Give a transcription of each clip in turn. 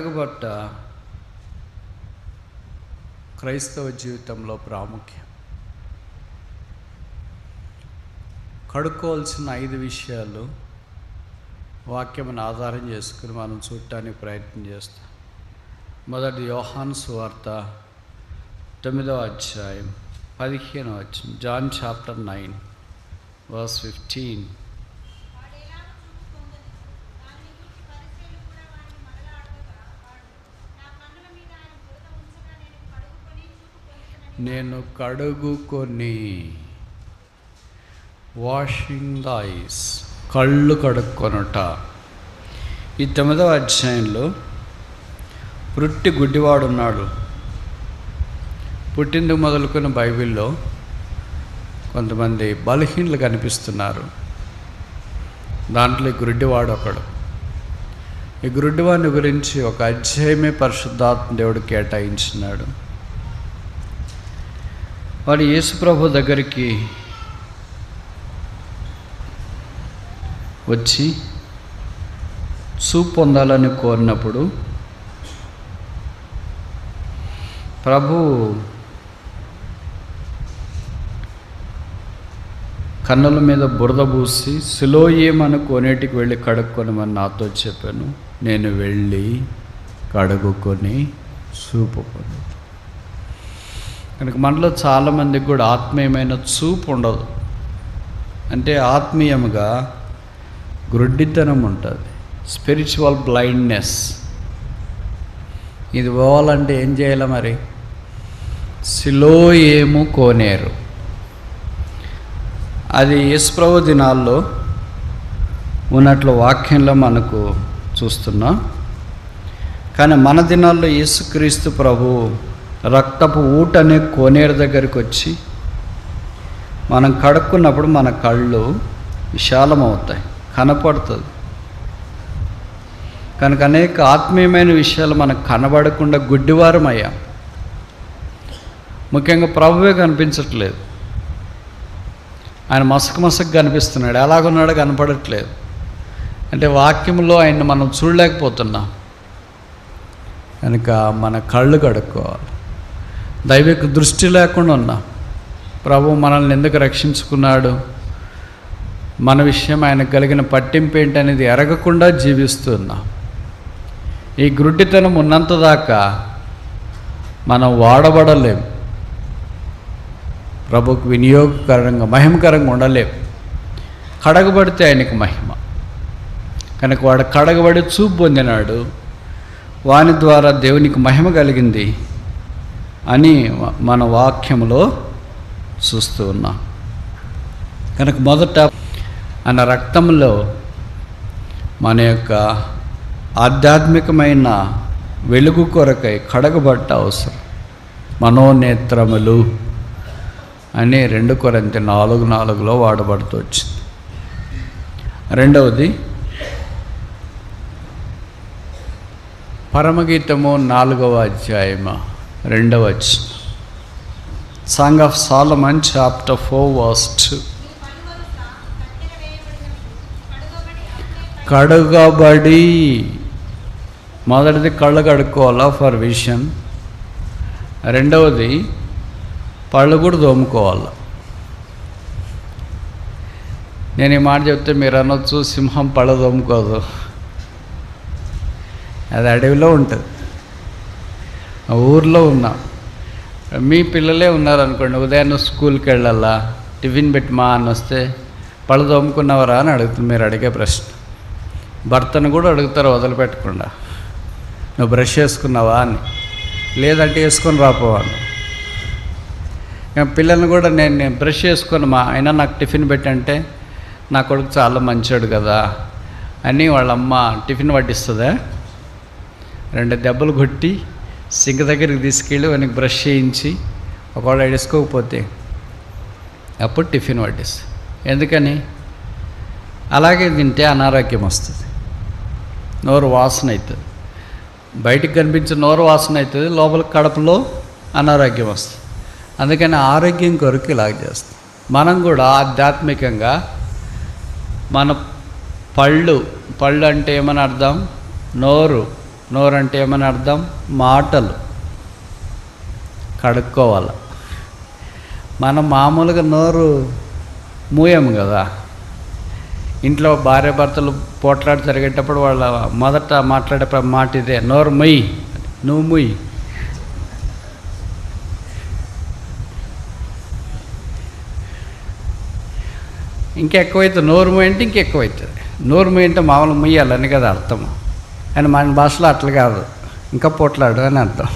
అడగబట్ట క్రైస్తవ జీవితంలో ప్రాముఖ్యం. కడుక్కోవాల్సిన ఐదు విషయాలు వాక్యమును ఆధారం చేసుకుని మనం చూడటానికి ప్రయత్నం చేస్తాం. మొదటి యోహాన్ సువార్త తొమ్మిదవ అధ్యాయం పదిహేను వచ్చిన John chapter nine verse fifteen. నేను కడుగుకొని వాషింగ్ ద ఐస్ కళ్ళు కడుక్కొనుట. ఈ తొమ్మిదవ అధ్యాయంలో పుట్టి గుడ్డివాడు ఉన్నాడు పుట్టిందుకు మొదలుకొని బైబిల్లో కొంతమంది బలహీనలు కనిపిస్తున్నారు. దాంట్లో ఈ ఒకడు. ఈ గురుడ్డివాడిని గురించి ఒక అధ్యాయమే పరిశుద్ధాత్మ దేవుడు కేటాయించినాడు. వాడు యేసుప్రభు దగ్గరికి వచ్చి చూపు పొందాలని కోరినప్పుడు ప్రభు కన్నుల మీద బురద పూసి సిలోయేమని కోనేటికి వెళ్ళి కడుక్కొనమని నాతో చెప్పాను. నేను వెళ్ళి కడుగుకొని చూపు కనుక మనలో చాలామందికి కూడా ఆత్మీయమైన చూపు ఉండదు. అంటే ఆత్మీయముగా గ్రుడ్డితనం ఉంటుంది స్పిరిచువల్ బ్లైండ్నెస్ ఇది పోవాలంటే ఏం చేయాలి మరి? సిలో ఏము కోనేరు. అది యేసుప్రభు దినాల్లో ఉన్నట్లు వాక్యంలో మనకు చూస్తున్నాం. కానీ మన దినాల్లో యేసుక్రీస్తు ప్రభు రక్తపు ఊట అనే కోనేరు దగ్గరికి వచ్చి మనం కడుక్కున్నప్పుడు మన కళ్ళు విశాలమవుతాయి కనపడుతుంది. కనుక అనేక ఆత్మీయమైన విషయాలు మనకు కనబడకుండా గుడ్డివారం అయ్యాం ముఖ్యంగా ప్రభువే కనిపించట్లేదు. ఆయన మసక మసకు కనిపిస్తున్నాడు ఎలాగున్నాడో కనపడట్లేదు. అంటే వాక్యంలో ఆయన్ని మనం చూడలేకపోతున్నాం. కనుక మన కళ్ళు కడుక్కోవాలి. దైవిక దృష్టి లేకుండా ఉన్నా ప్రభు మనల్ని ఎందుకు రక్షించుకున్నాడు? మన విషయం ఆయనకు కలిగిన పట్టింపు ఏంటనేది ఎరగకుండా జీవిస్తున్నా ఈ గ్రుడ్డితనం ఉన్నంత దాకా మనం వాడబడలేం. ప్రభుకు వినియోగకరంగా మహిమకరంగా ఉండలేం. కడగబడితే ఆయనకు మహిమ. కనుక వాడు కడగబడి చూపు పొందినాడు. వాని ద్వారా దేవునికి మహిమ కలిగింది. అని మన వాక్యంలో చూస్తూ ఉన్నాం. కనుక మొదట ఆయన రక్తంలో మన యొక్క ఆధ్యాత్మికమైన వెలుగు కొరకై కడగబట్ట అవసరం. మనోనేత్రములు అని రెండు కొరంత నాలుగు నాలుగులో వాడబడుతూ వచ్చింది. రెండవది పరమగీతము నాలుగవ అధ్యాయము. రెండవ Song of Solomon chapter four verse two కడుగబడి మొదటిది కళ్ళు కడుక్కోవాలా ఫర్ విషన్ రెండవది పళ్ళు కూడా దోముకోవాలి నేను ఈ మాట చెప్తే మీరు అనొచ్చు సింహం పళ్ళు దోముకోదు అది అడవిలో ఉంటుంది. ఊర్లో ఉన్నాం మీ పిల్లలే ఉన్నారనుకోండి ఉదయాన్నే స్కూల్కి వెళ్ళాలా? టిఫిన్ పెట్టమా అని వస్తే పళ్ళు తోముకున్నవరా అని అడుగుతుంది మీరు అడిగే ప్రశ్న. భర్తను కూడా అడుగుతారు వదిలిపెట్టకుండా. నువ్వు బ్రష్ చేసుకున్నావా? అని. లేదంటే వేసుకొని రాపోవాను పిల్లల్ని కూడా నేను నేను బ్రష్ చేసుకొని మా అయినా నాకు టిఫిన్ పెట్టంటే నా కొడుకు చాలా మంచోడు కదా అని వాళ్ళమ్మ టిఫిన్ పట్టిస్తుందా రెండు దెబ్బలు కొట్టి సింక్ దగ్గరికి తీసుకెళ్ళి వానికి బ్రష్ చేయించి ఒకవేళ వేసుకోకపోతే అప్పుడు టిఫిన్ పట్టేసి ఎందుకని? అలాగే తింటే అనారోగ్యం వస్తుంది. నోరు వాసన అవుతుంది. బయటికి కనిపించే నోరు వాసన అవుతుంది. లోపల కడపలో అనారోగ్యం వస్తుంది. అందుకని ఆరోగ్యం కొరకు ఇలాగ చేస్తాం. మనం కూడా ఆధ్యాత్మికంగా మన పళ్ళు పళ్ళు అంటే ఏమని అర్థం? నోరు నోరు అంటే ఏమని అర్థం? మాటలు. కడుక్కోవాలి. మనం మామూలుగా నోరు మూయము కదా. ఇంట్లో భార్య భర్తలు పోట్లాడి జరిగేటప్పుడు వాళ్ళ మొదట మాట్లాడే మాట ఇదే నోరు మొయ్యి నువ్వు మొయ్యి ఇంకెక్కువైతే నోరు మొయ్యంటే ఇంకెక్కువైతుంది. నోరు మొయ్యంటే మామూలు మొయ్యాలని కదా అర్థం అని మన భాషలో అట్లా కాదు. ఇంకా పోట్లాడు అని అర్థం.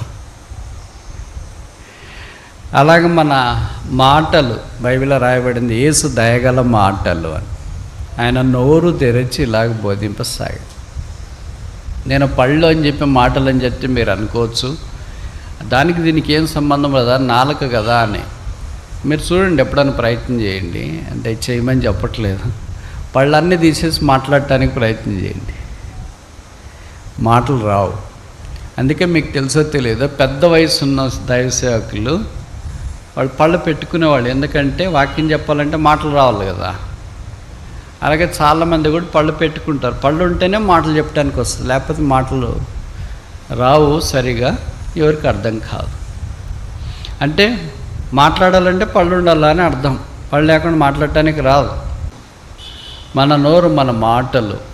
అలాగే మన మాటలు బైబిల్లో రాయబడింది ఏసు దయగల మాటలు అని. ఆయన నోరు తెరిచి ఇలాగ బోధింపసాగాడు. నేను పళ్ళు అని చెప్పి మాటలు అని చెప్తే మీరు అనుకోవచ్చు. దానికి దీనికి ఏం సంబంధం కదా నాలుక కదా అని. మీరు చూడండి ఎప్పుడైనా ప్రయత్నం చేయండి. అంటే చేయమని చెప్పట్లేదు. పళ్ళన్నీ తీసేసి మాట్లాడటానికి ప్రయత్నం చేయండి. మాటలు రావు. అందుకే మీకు తెలుసో తెలియదో పెద్ద వయసు ఉన్న దైవసేవకులు వాళ్ళు పళ్ళు పెట్టుకునేవాళ్ళు. ఎందుకంటే వాక్యం చెప్పాలంటే మాటలు రావాలి కదా. అలాగే చాలామంది కూడా పళ్ళు పెట్టుకుంటారు. పళ్ళు ఉంటేనే మాటలు చెప్పడానికి వస్తుంది. లేకపోతే మాటలు రావు సరిగా ఎవరికి అర్థం కాదు. అంటే మాట్లాడాలంటే పళ్ళు ఉండాలని అర్థం. పళ్ళు లేకుండా మాట్లాడటానికి రాదు. మన నోరు మన మాటలు.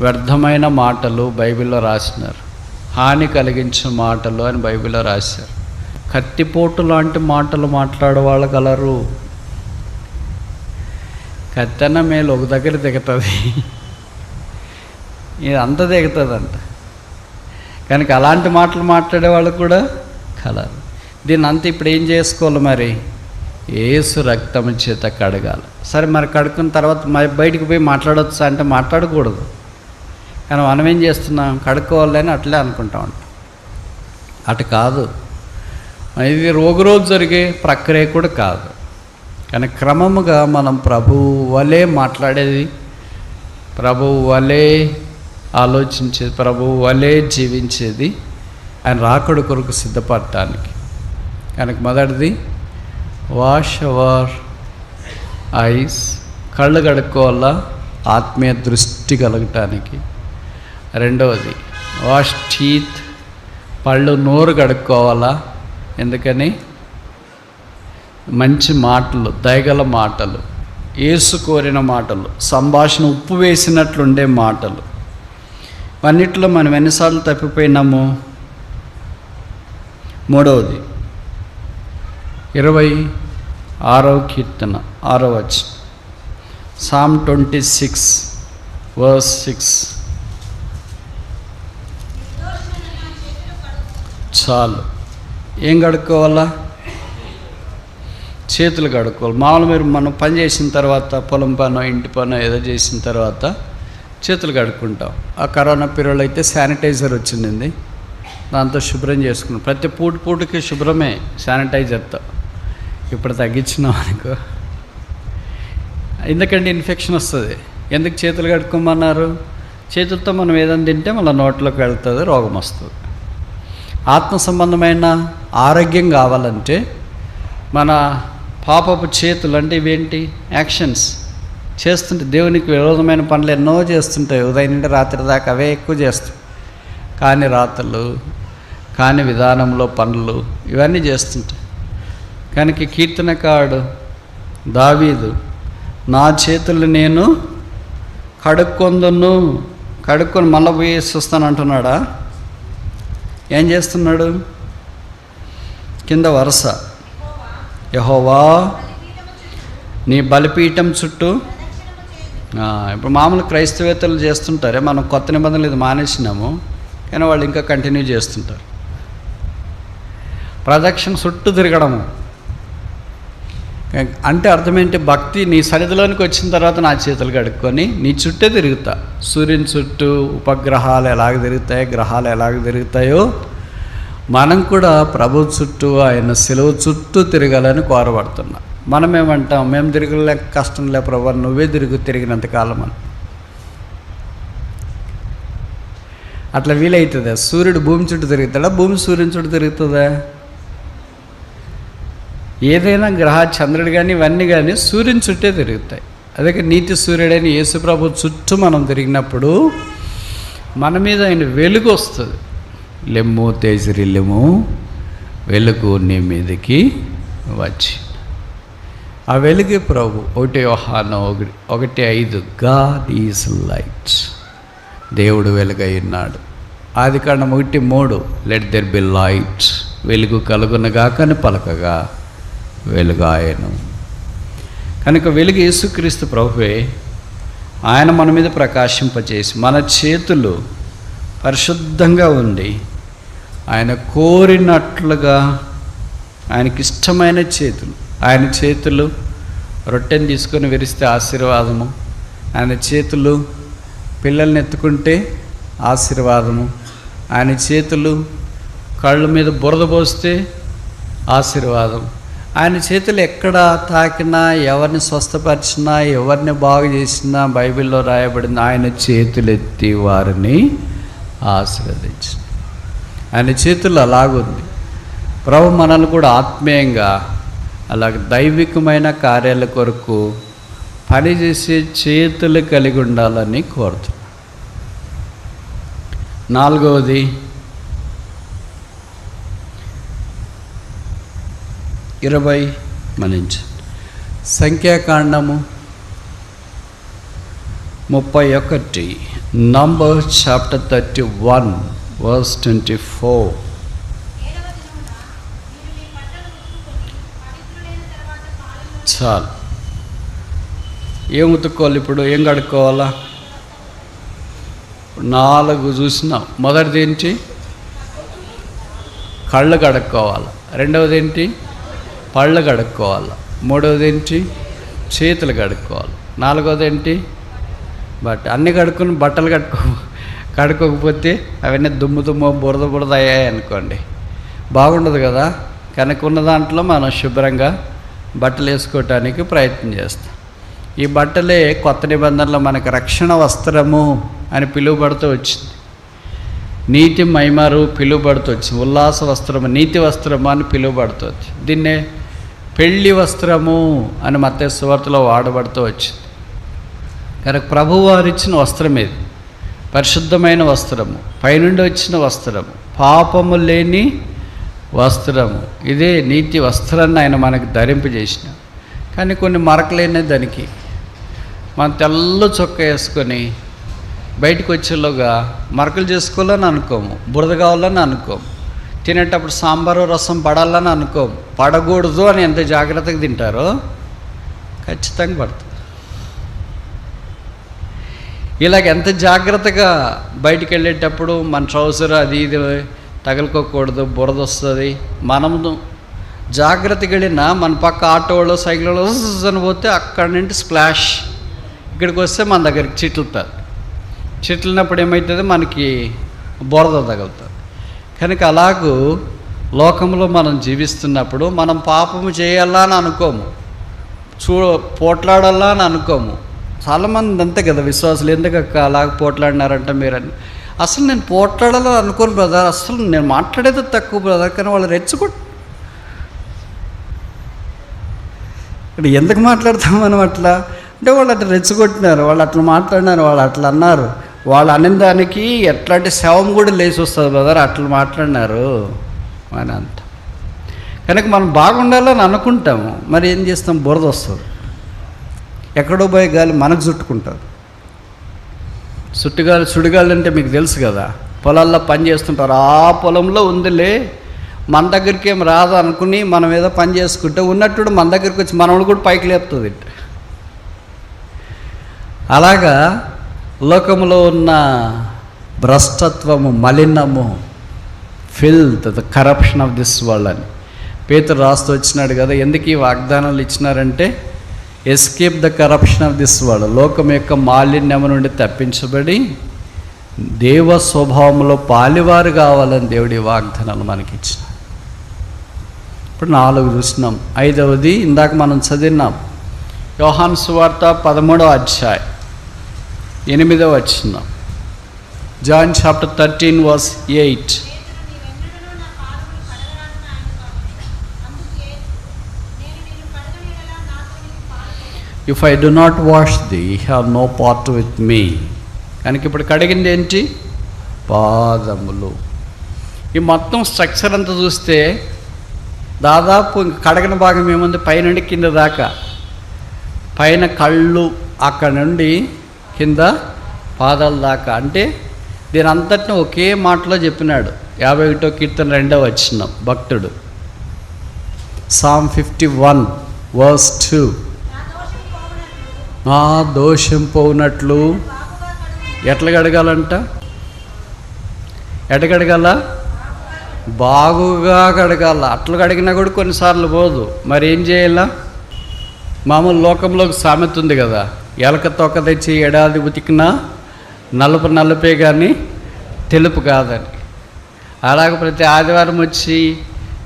వ్యర్థమైన మాటలు బైబిల్లో రాసినారు. హాని కలిగించిన మాటలు అని బైబిల్లో రాశారు. కత్తిపోటు లాంటి మాటలు మాట్లాడే వాళ్ళు కలరు. కత్తెన మేలు ఒక దగ్గర దిగుతుంది. ఇది అంత దిగుతుందంట. కనుక అలాంటి మాటలు మాట్లాడే వాళ్ళు కూడా కలరు. దీన్ని అంత ఇప్పుడు ఏం చేసుకోవాలి మరి? ఏసు రక్తం చేత కడగాలి. సరే మరి కడుక్కున్న తర్వాత మరి బయటికి పోయి మాట్లాడొచ్చా అంటే మాట్లాడకూడదు. కానీ మనం ఏం చేస్తున్నాం? కడుక్కోవాలని అట్లే అనుకుంటా ఉంటాం. అటు కాదు. ఇది రోజు రోజు జరిగే ప్రక్రియ కూడా కాదు. కానీ క్రమముగా మనం ప్రభువు వలే మాట్లాడేది ప్రభువు వలే ఆలోచించేది ప్రభువు వలే జీవించేది ఆయన రాకడు కొరకు సిద్ధపడటానికి. కనుక మొదటిది వాష్ అవర్ ఐస్. కళ్ళు కడుక్కోవాలా? ఆత్మీయ దృష్టి కలగటానికి. రెండవది వాష్ టీత్ పళ్ళు నోరు కడుక్కోవాలా? ఎందుకని? మంచి మాటలు దయగల మాటలు ఏసు కోరిన మాటలు సంభాషణ ఉప్పు వేసినట్లుండే మాటలు. అన్నిట్లో మనం ఎన్నిసార్లు తప్పిపోయినాము? మూడవది ఇరవై ఆరవ కీర్తన ఆరవ వచ్చి Psalm twenty six verse six. చాలు. ఏం కడుక్కోవాలా చేతులు కడుక్కోవాలి మామూలు మీరు మనం పని చేసిన తర్వాత పొలం పనో ఇంటి పనో ఏదో చేసిన తర్వాత చేతులు కడుక్కుంటాం ఆ కరోనా పీరియడ్ అయితే శానిటైజర్ వచ్చింది దాంతో శుభ్రం చేసుకున్నాం. ప్రతి పూట పూటకి శుభ్రమే శానిటైజర్తో ఇప్పుడు తగ్గించినాం అనుకో. ఎందుకంటే ఇన్ఫెక్షన్ వస్తుంది? ఎందుకు చేతులు కడుక్కోమన్నారు చేతులతో మనం ఏదైనా తింటే మళ్ళీ నోట్లోకి వెళ్తుంది రోగం వస్తుంది. ఆత్మ సంబంధమైన ఆరోగ్యం కావాలంటే మన పాపపు చేతులు అంటే ఇవేంటి? యాక్షన్స్. చేస్తుంటే దేవునికి విరోధమైన పనులు ఎన్నో చేస్తుంటాయి. ఉదయం నుండి రాత్రి దాకా అవే ఎక్కువ చేస్తాయి కాని రాతలు కాని విధానంలో పనులు ఇవన్నీ చేస్తుంటాయి. కనుక కీర్తనకాడు దావీదు నా చేతులు నేను కడుక్కొందును కడుక్కొని మళ్ళీ పోయేసి వస్తాను అంటున్నాడా? ఏం చేస్తున్నాడు? కింద వరుస. యహోవా నీ బలిపీఠం చుట్టూ. ఇప్పుడు మామూలు క్రైస్తవేత్తలు చేస్తుంటారే మనం కొత్త నిబంధనలు ఇది మానేసినాము కానీ వాళ్ళు ఇంకా కంటిన్యూ చేస్తుంటారు. ప్రదక్షిణ చుట్టూ తిరగడము. అంటే అర్థమేంటి? భక్తి నీ సరిధిలోనికి వచ్చిన తర్వాత నా చేతులు కడుక్కొని నీ చుట్టే తిరుగుతా. సూర్యుని చుట్టూ ఉపగ్రహాలు ఎలాగ తిరుగుతాయో గ్రహాలు ఎలాగ తిరుగుతాయో మనం కూడా ప్రభు చుట్టూ ఆయన సెలవు చుట్టూ తిరగాలని కోరబడుతున్నాం. మనం ఏమంటాం మేము తిరగలేక కష్టం లే ప్రభు నువ్వే తిరుగు తిరిగినంత కాలం అని. అట్లా వీలవుతుందా సూర్యుడు భూమి చుట్టూ తిరుగుతాడా? భూమి సూర్యుని చుట్టూ తిరుగుతుందా? ఏదైనా గ్రహ చంద్రుడు కానీ ఇవన్నీ కానీ సూర్యుని చుట్టే తిరుగుతాయి. అదే నీతి సూర్యుడైన యేసుప్రభు చుట్టూ మనం తిరిగినప్పుడు మన మీద ఆయన వెలుగు వస్తుంది. లెమ్ము తేజరిల్లెము వెలుగు నీ మీదకి వచ్చి. ఆ వెలుగే ప్రభు ఒకటి యోహాను ఒకటి ఒకటి ఐదు గాడ్ ఈజ్ లైట్. దేవుడు వెలుగై ఉన్నాడు. ఆది కాండం ఒకటి మూడు లెట్ దెర్ బి లైట్. వెలుగు కలుగునగాకని పలకగా. వెలుగాయను. కనుక వెలుగు యేసుక్రీస్తు ప్రభువే ఆయన మన మీద ప్రకాశింపచేసి మన చేతులు పరిశుద్ధంగా ఉండి ఆయన కోరినట్లుగా ఆయనకి ఇష్టమైన చేతులు ఆయన చేతులు రొట్టెని తీసుకొని విరిస్తే ఆశీర్వాదము ఆయన చేతులు పిల్లల్ని ఎత్తుకుంటే ఆశీర్వాదము ఆయన చేతులు కళ్ళ మీద బురద పోస్తే ఆశీర్వాదం. ఆయన చేతులు ఎక్కడ తాకినా ఎవరిని స్వస్థపరిచినా ఎవరిని బాగు చేసినా బైబిల్లో రాయబడింది ఆయన చేతులు ఎత్తి వారిని ఆశీర్వదించి ఆయన చేతులు అలాగుంది. ప్రభు మనల్ని కూడా ఆత్మీయంగా అలాగే దైవికమైన కార్యాల కొరకు పనిచేసే చేతులు కలిగి ఉండాలని కోరుతున్నాను నాలుగవది ఇరవై మనించి సంఖ్యాకాండము ముప్పై ఒకటి. Number chapter thirty one verse twenty four చాలు. ఏం ఉతుక్కోవాలి ఇప్పుడు? ఏం కడుక్కోవాలా? నాలుగు చూసినాం. మొదటిది ఏంటి? కళ్ళు కడుక్కోవాలి. రెండవది ఏంటి? పళ్ళు కడుక్కోవాలి. మూడవది ఏంటి చేతులు కడుక్కోవాలి. నాలుగవది ఏంటి బట్ అన్నీ కడుక్కుని బట్టలు కట్టుకో కడుక్కోకపోతే అవన్నీ దుమ్ము దుమ్ము బురద బురద అయ్యాయి అనుకోండి బాగుండదు కదా? కనుక ఉన్న దాంట్లో మనం శుభ్రంగా బట్టలు వేసుకోవటానికి ప్రయత్నం చేస్తాం. ఈ బట్టలే కొత్త నిబంధనలో మనకు రక్షణ వస్త్రము అని పిలువబడుతూ వచ్చింది. నీతి మైమారు పిలువబడుతూ వచ్చింది ఉల్లాస వస్త్రము నీతి వస్త్రము అని పిలువబడుతుంది దీన్నే పెళ్ళి వస్త్రము అని మత సువార్తలో వాడబడుతూ వచ్చింది. కనుక ప్రభువారు ఇచ్చిన వస్త్రం ఇది. పరిశుద్ధమైన వస్త్రము పైనుండి వచ్చిన వస్త్రము పాపము లేని వస్త్రము. ఇదే నీతి వస్త్రాన్ని ఆయన మనకు ధరింపజేసిన కానీ కొన్ని మరకలేని దానికి. మనం తెల్ల చొక్క వేసుకొని బయటకు వచ్చేలోగా మరకలు చేసుకోవాలని అనుకోము బురద కావాలని అనుకోము తినేటప్పుడు సాంబారు రసం పడాలని అనుకోము పడకూడదు అని ఎంత జాగ్రత్తగా తింటారో ఖచ్చితంగా పడుతుంది ఇలాగ ఎంత జాగ్రత్తగా బయటికి వెళ్ళేటప్పుడు మన ట్రౌజర్ అది ఇది తగులుకోకూడదు బురద వస్తుంది మనము జాగ్రత్తగా వెళ్ళినా మన పక్క ఆటోలో సైకిల్లో అని పోతే అక్కడి నుండి స్ప్లాష్. ఇక్కడికి వస్తే మన దగ్గరికి చిట్లుతుంది చిట్లినప్పుడు ఏమవుతుంది మనకి బురద తగులుతుంది. కనుక అలాగూ లోకంలో మనం జీవిస్తున్నప్పుడు మనం పాపము చేయాలా అని అనుకోము. చూ పోట్లాడాలా అని అనుకోము. చాలామంది అంతే కదా విశ్వాసులు. ఎందుకు అలాగ పోట్లాడినారంట మీరని? అసలు నేను పోట్లాడాలని అనుకోను బ్రదర్. అసలు నేను మాట్లాడేది తక్కువ బ్రదర్. కానీ వాళ్ళు రెచ్చగొట్ ఇక్కడ ఎందుకు మాట్లాడతాం మనం అట్లా? అంటే వాళ్ళు అట్లా రెచ్చగొట్టినారు వాళ్ళు అట్లా మాట్లాడినారు. వాళ్ళు అట్లా అన్నారు. వాళ్ళు అనిందానికి ఎట్లాంటి శవం కూడా లేచి వస్తుంది బ్రదర్ అట్లా మాట్లాడినారు. అని అంత కనుక మనం బాగుండాలని అనుకుంటాము. మరి ఏం చేస్తాం? బురద వస్తుంది. ఎక్కడో పోయే గాలి మనకు చుట్టుకుంటుంది. చుట్టుగాలి సుడిగాలి అంటే మీకు తెలుసు కదా. పొలాల్లో పని చేస్తుంటారు. ఆ పొలంలో ఉందిలే. మన దగ్గరికి ఏం రాదు అనుకుని మనం ఏదో పని చేసుకుంటే ఉన్నట్టు మన దగ్గరికి వచ్చి మనల్ని కూడా పైకి లేపుతుంది. అలాగా లోకంలో ఉన్న భ్రష్టత్వము మలినము filth the corruption of this world అని. పేతురు రాస్తూ వచ్చినాడు కదా ఎందుకు ఈ వాగ్దానాలు ఇచ్చినారంటే escape the corruption of this world లోకం యొక్క మాలిన్యము నుండి తప్పించబడి దేవ స్వభావంలో పాలివారు కావాలని దేవుడి వాగ్దానాలు మనకి ఇచ్చిన ఇప్పుడు నాలుగు చూసినాం. ఐదవది ఇందాక మనం చదివినాం యోహాన్ సువార్త పదమూడో అధ్యాయం. ఎనిమిదవ వచ్చిన John chapter thirteen verse eight. If I do not wash thee have no part with me కనుక ఇప్పుడు కడిగింది ఏంటి? పాదములు. ఈ మొత్తం స్ట్రక్చర్ అంతా చూస్తే దాదాపు ఇంక భాగం ఏముంది? పైనుండి కింద దాకా. పైన కళ్ళు అక్కడ నుండి కింద పాదాల దాకా. అంటే దీని అంతటిని ఒకే మాటలో చెప్పినాడు. యాభై ఒకటో కీర్తన రెండవ వచ్చిన భక్తుడు. Psalm fifty one verse two నా దోషం పోనట్లు ఎట్లా కడగాలంట ఎట్ట కడగాల బాగుగా కడగాల అట్లా కడిగినా కూడా కొన్నిసార్లు పోదు. మరి ఏం చేయాలా? మామూలు లోకంలోకి సామెత ఉంది కదా. ఎలక తొక్క తెచ్చి ఏడాది ఉతికినా నలుపు నలుపే కానీ తెలుపు కాదని. అలాగ ప్రతి ఆదివారం వచ్చి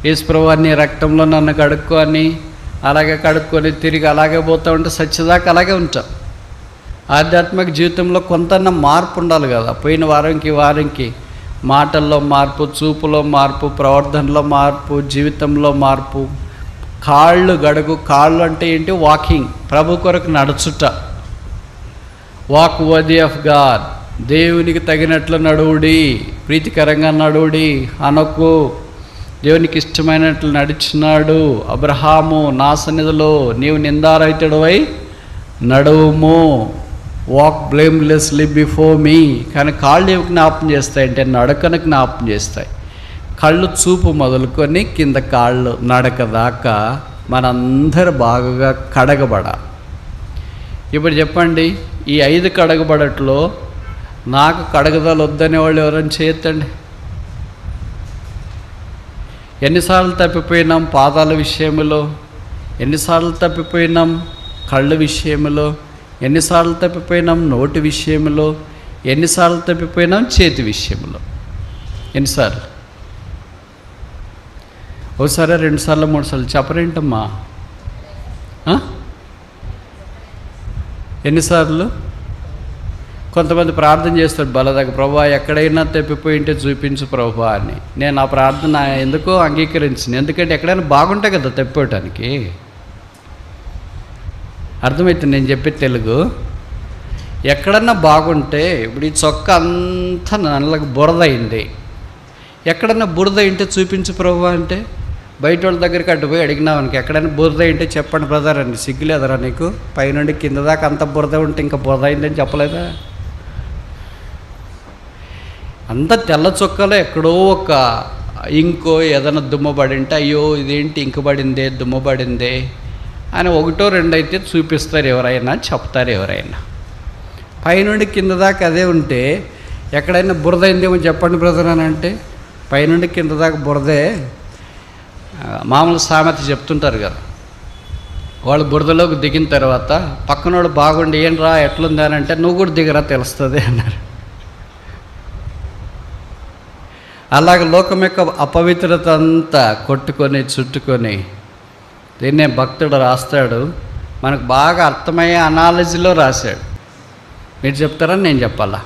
ఈశ్వరవాన్ని రక్తంలో నన్ను కడుక్కొని అలాగే కడుక్కొని తిరిగి అలాగే పోతూ ఉంటే సత్యదాకా అలాగే ఉంటాం. ఆధ్యాత్మిక జీవితంలో కొంతన్న మార్పు ఉండాలి కదా. పోయిన వారంకి వారంకి మాటల్లో మార్పు చూపులో మార్పు ప్రవర్తనలో మార్పు జీవితంలో మార్పు కాళ్ళు గడుగు కాళ్ళు అంటే ఏంటి? వాకింగ్. ప్రభు కొరకు నడుచుట. Walk worthy of God. దేవునికి తగినట్లు నడువుడి ప్రీతికరంగా నడువుడి. అనకు దేవునికి ఇష్టమైనట్లు నడిచినాడు అబ్రహాము నా సన్నిధిలో. నీవు నిందారహితుడవై నడువుము. Walk blamelessly before me. కానీ కాళ్ళు ఏమి జ్ఞాపం చేస్తాయి అంటే నడకను జ్ఞాపం చేస్తాయి. కళ్ళు చూపు మొదలుకొని కింద కాళ్ళు నడక దాకా మనందరూ బాగా కడగబడ ఇప్పుడు చెప్పండి ఈ ఐదు కడగబడట్లో నాకు కడగదలు వద్దనే వాళ్ళు ఎవరైనా చేయొద్దండి. ఎన్నిసార్లు తప్పిపోయినాం పాదాల విషయంలో ఎన్నిసార్లు తప్పిపోయినాం కళ్ళ విషయంలో ఎన్నిసార్లు తప్పిపోయినాం నోటి విషయంలో ఎన్నిసార్లు తప్పిపోయినాం చేతి విషయంలో ఎన్నిసార్లు? ఒకసారి రెండుసార్లు మూడు సార్లు చెప్పరేంటమ్మా ఎన్నిసార్లు? కొంతమంది ప్రార్థన చేస్తాడు బలదగ ప్రభా ఎక్కడైనా తప్పిపోయి ఉంటే చూపించు ప్రభా అని. నేను ఆ ప్రార్థన ఎందుకో అంగీకరించింది ఎందుకంటే ఎక్కడైనా బాగుంటాయి కదా తప్పిపోవటానికి అర్థమవుతుంది నేను చెప్పే తెలుగు? ఎక్కడన్నా బాగుంటే ఇప్పుడు ఈ చొక్క అంతా నల్లగా బురద అయింది ఎక్కడన్నా బురద అయింటే చూపించు ప్రభు అంటే? బయట వాళ్ళ దగ్గరికి అడ్డు పోయి అడిగినావు మనకి ఎక్కడైనా బురద ఏంటో చెప్పండి బ్రదర్ అని. సిగ్గులేదరా నీకు? పైనుండి కింద దాకా అంత బురద ఉంటే ఇంకా బురద అయిందని చెప్పలేదా? అంత తెల్ల చొక్కలో ఎక్కడో ఒక ఇంకో ఏదైనా దుమ్మబడింటే అయ్యో ఇదేంటి ఇంకబడిందే దుమ్మబడిందే అని ఒకటో రెండు అయితే చూపిస్తారు ఎవరైనా చెప్తారు ఎవరైనా. పైనుండి కింద దాకా అదే ఉంటే ఎక్కడైనా బురద అయిందేమో చెప్పండి బ్రదర్ అని అంటే పైనుండి కింద దాకా బురదే మామూలు సామెత చెప్తుంటారు కదా. వాళ్ళు బురదలోకి దిగిన తర్వాత పక్కనోడు బాగుండి ఏం రా ఎట్లుంది అని అంటే నువ్వు కూడా దిగరా తెలుస్తుంది అన్నారు. అలాగ లోకం యొక్క అపవిత్రత అంతా కొట్టుకొని చుట్టుకొని దీన్నే భక్తుడు రాస్తాడు. మనకు బాగా అర్థమయ్యే అనాలజీలో రాశాడు. మీరు చెప్తారా? నేను చెప్పాలా?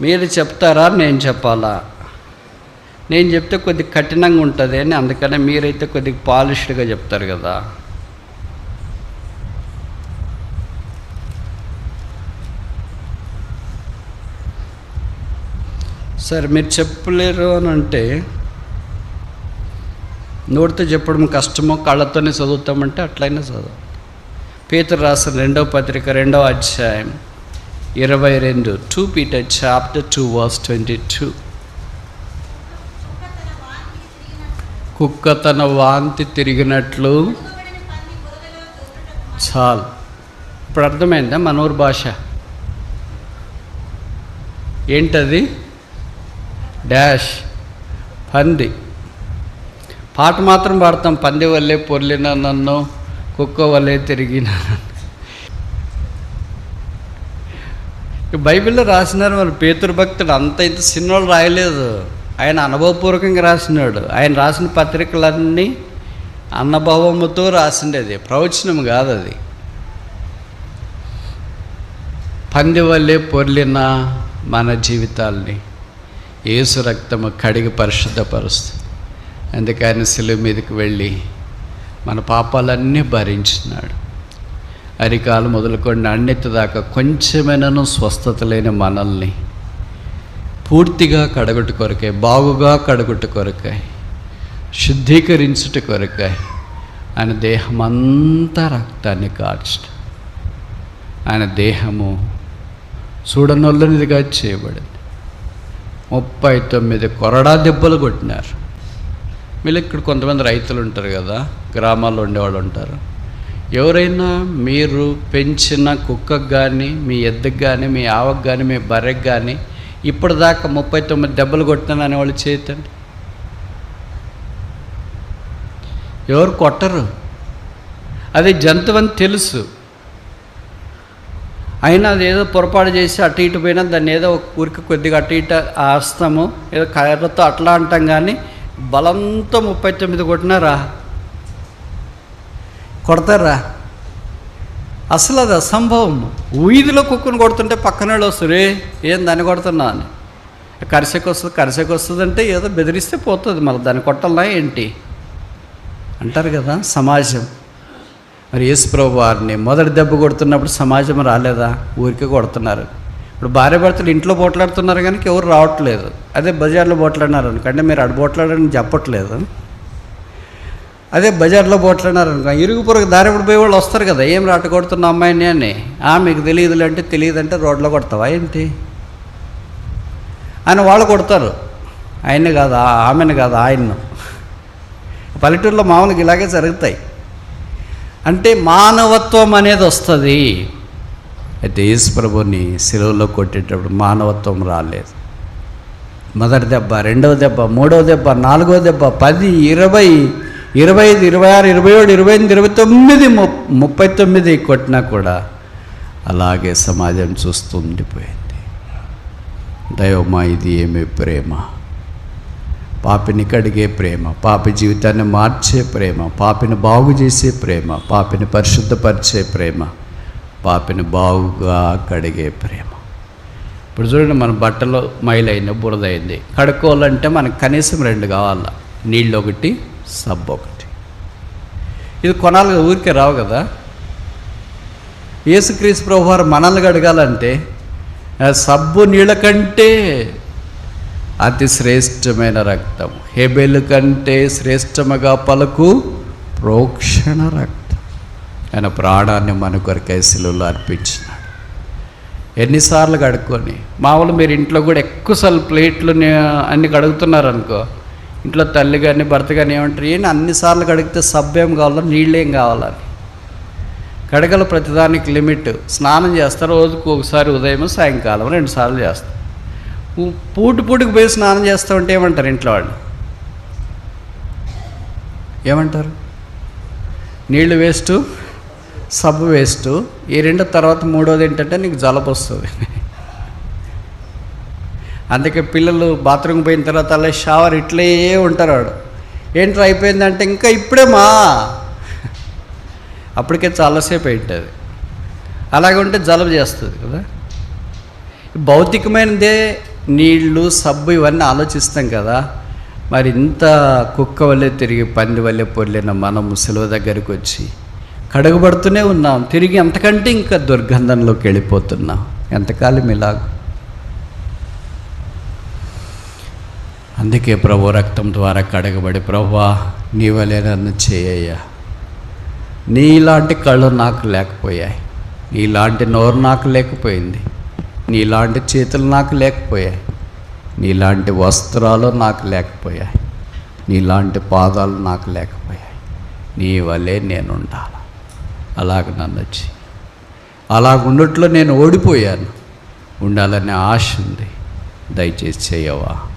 మీరు చెప్తారా? నేను చెప్పాలా? నేను చెప్తే కొద్దిగా కఠినంగా ఉంటుంది అని అందుకనే మీరైతే కొద్దిగా పాలిష్డ్గా చెప్తారు కదా. సరే మీరు చెప్పలేరు అని అంటే నోటితో చెప్పడం కష్టమో కళ్ళతోనే చదువుతామంటే అట్లయినా చదువు. పేతురు రాసిన రెండవ పత్రిక రెండవ అధ్యాయం. ఇరవై రెండు two Peter chapter two verse twenty two కుక్క తన వాంతి తిరిగినట్లు చాలు. ఇప్పుడు అర్థమైందా మన భాష? ఏంటది? డాష్ పంది. పాట మాత్రం పాడతాం పంది వల్లే పొర్లిన నన్ను కుక్క వల్లే తిరిగిన నన్ను. బైబిల్లో రాసినారు మరి పేతురు భక్తుడు అంత ఇంత సినిమాలు రాయలేదు. ఆయన అనుభవపూర్వకంగా రాసినాడు. ఆయన రాసిన పత్రికలన్నీ అనుభవముతో రాసిండేది. ప్రవచనం కాదు అది పంది వల్లే పొర్లిన మన జీవితాల్ని ఏసు రక్తము కడిగి పరిశుద్ధపరుస్తుంది అందుకని శిలువ మీదకి వెళ్ళి మన పాపాలన్నీ భరించినాడు. అరికాలు మొదలుకొని అన్నిటి దాకా కొంచెమైనను స్వస్థత లేని మనల్ని పూర్తిగా కడగొట్టు కొరకాయి బాగుగా కడగొట్టు కొరకాయి శుద్ధీకరించుట కొరకాయి ఆయన దేహం అంతా రక్తాన్ని కార్చడం ఆయన దేహము చూడనొల్లనిదిగా చేయబడింది. ముప్పై తొమ్మిది కొరడా దెబ్బలు కొట్టినారు. మీరు ఇక్కడ కొంతమంది రైతులు ఉంటారు కదా గ్రామాల్లో ఉండేవాళ్ళు ఉంటారు ఎవరైనా మీరు పెంచిన కుక్కకు కానీ మీ ఎద్దుకు కానీ మీ ఆవకు కానీ మీ బర్రెకు కానీ ఇప్పటిదాకా ముప్పై తొమ్మిది దెబ్బలు కొట్టినాను అనేవాళ్ళు చేతండి. ఎవరు కొట్టరు. అది జంతువు అని తెలుసు. అయినా అది ఏదో పొరపాటు చేసి అటు ఇటు పోయినా దాన్ని ఏదో ఒక ఊరికి కొద్దిగా అటు ఇటు ఆస్తాము ఏదో కర్రతో అట్లా అంటాం కానీ బలంతో ముప్పై తొమ్మిది కొట్టినారా కొడతారా? అసలు అది అసంభవం. వీధిలో కుక్కను కొడుతుంటే పక్కన వాళ్ళు వస్తారు ఏం దాన్ని కొడుతున్నా అని. కరిసెకి వస్తుంది కరిసెకి వస్తుంది అంటే ఏదో బెదిరిస్తే పోతుంది మళ్ళీ దాన్ని కొట్టాలా ఏంటి? అంటారు కదా సమాజం. మరి యేసుప్రభు వారిని మొదటి దెబ్బ కొడుతున్నప్పుడు సమాజం రాలేదా? ఊరికే కొడుతున్నారు. ఇప్పుడు భార్య భర్తలు ఇంట్లో పోట్లాడుతున్నారు కానీ ఎవరు రావట్లేదు. అదే బజార్లో పోట్లాడినారు అనుకంటే మీరు అటు పోట్లాడని చెప్పట్లేదు. అదే బజార్లో పోట్లన్నారు అనుకో ఇరుగు పొరుగు దారి పడిపోయే పోయే వాళ్ళు వస్తారు కదా ఏం రాట కొడుతున్న అమ్మాయిని అని. ఆ మీకు తెలియదులే అంటే తెలియదు అంటే రోడ్లో కొడతావా ఏంటి? అని వాళ్ళు కొడతారు. ఆయన్ని కాదు ఆమెను కాదు ఆయన్ను. పల్లెటూరులో మామూలుగా ఇలాగే జరుగుతాయి. అంటే మానవత్వం అనేది వస్తుంది. అయితే యేసు ప్రభుని సెలవులో కొట్టేటప్పుడు మానవత్వం రాలేదు. మొదటి దెబ్బ రెండవ దెబ్బ మూడవ దెబ్బ నాలుగవ దెబ్బ పది ఇరవై ఇరవై ఐదు ఇరవై ఆరు ఇరవై ఏడు ఇరవై ఎనిమిది ఇరవై తొమ్మిది ముప్పై తొమ్మిది కొట్టినా కూడా అలాగే సమాజం చూస్తూ ఉండిపోయింది దైవమా ఇది ఏమి ప్రేమ? పాపిని కడిగే ప్రేమ పాపి జీవితాన్ని మార్చే ప్రేమ పాపిని బాగు చేసే ప్రేమ పాపిని పరిశుద్ధపరిచే ప్రేమ పాపిని బాగుగా కడిగే ప్రేమ. ఇప్పుడు చూడండి మన బట్టలో మైలైంది బురదైంది. కడుక్కోవాలంటే మనకు కనీసం రెండు కావాల. నీళ్ళు ఒకటి సబ్బు ఒకటి. ఇది కొనాలి ఊరికే రావు కదా. యేసుక్రీస్తు ప్రభు వారు మనల్ని కడగాలంటే సబ్బు నీళ్ళ కంటే అతి శ్రేష్టమైన రక్తం హెబెల్ కంటే శ్రేష్టముగా పలుకు ప్రోక్షణ రక్తం. ఆయన ప్రాణాన్ని మన కొరకై శిలువలో అర్పించినాడు. ఎన్నిసార్లు కడుక్కొని మామూలు మీరు ఇంట్లో కూడా ఎక్కువసార్లు ప్లేట్లు అన్ని కడుగుతున్నారు అనుకో ఇంట్లో తల్లి కానీ భర్త కానీ ఏమంటారు? ఏంటి? అన్నిసార్లు కడిగితే సబ్బు ఏం కావాలా నీళ్ళు ఏం కావాలని కడగల ప్రతిదానికి లిమిట్. స్నానం చేస్తారు రోజుకు ఒకసారి ఉదయం సాయంకాలం రెండు సార్లు చేస్తారు పూటి పూట పోయి స్నానం చేస్తూ ఉంటే ఏమంటారు ఇంట్లో వాళ్ళు? ఏమంటారు? నీళ్ళు వేస్ట్ సబ్బు వేస్ట్. ఈ రెండు తర్వాత మూడోది ఏంటంటే నీకు జలపు వస్తుంది. అందుకే పిల్లలు బాత్రూమ్ పోయిన తర్వాత అలా షవర్ ఇట్లే ఉంటారు వాడు. ఏంట్రా అయిపోయిందంటే ఇంకా ఇప్పుడే మా. అప్పటికే చాలాసేపు ఉంటుంది అలాగే ఉంటే జలుబు చేస్తుంది కదా. భౌతికమైనదే నీళ్ళు సబ్బు ఇవన్నీ ఆలోచిస్తాం కదా. మరి ఇంత కుక్క వల్లే తిరిగి పంది వల్లే పొర్లిన మనం సెలవు దగ్గరికి వచ్చి కడగబడుతూనే ఉన్నాం. తిరిగి అంతకంటే ఇంకా దుర్గంధంలోకి వెళ్ళిపోతున్నాం. ఎంతకాలం ఇలాగ? అందుకే ప్రభు రక్తం ద్వారా కడగబడి ప్రభా నీ వలే నన్ను చేయయ్యా. నీలాంటి కళ్ళు నాకు లేకపోయాయి. నీలాంటి నోరు నాకు లేకపోయింది. నీలాంటి చేతులు నాకు లేకపోయాయి. నీలాంటి వస్త్రాలు నాకు లేకపోయాయి. నీలాంటి పాదాలు నాకు లేకపోయాయి. నీ వల్లే నేను ఉండాలి అలాగ నన్ను వచ్చి అలాగుండట్లో నేను ఓడిపోయాను. ఉండాలనే ఆశ ఉంది. దయచేసి చేయవా?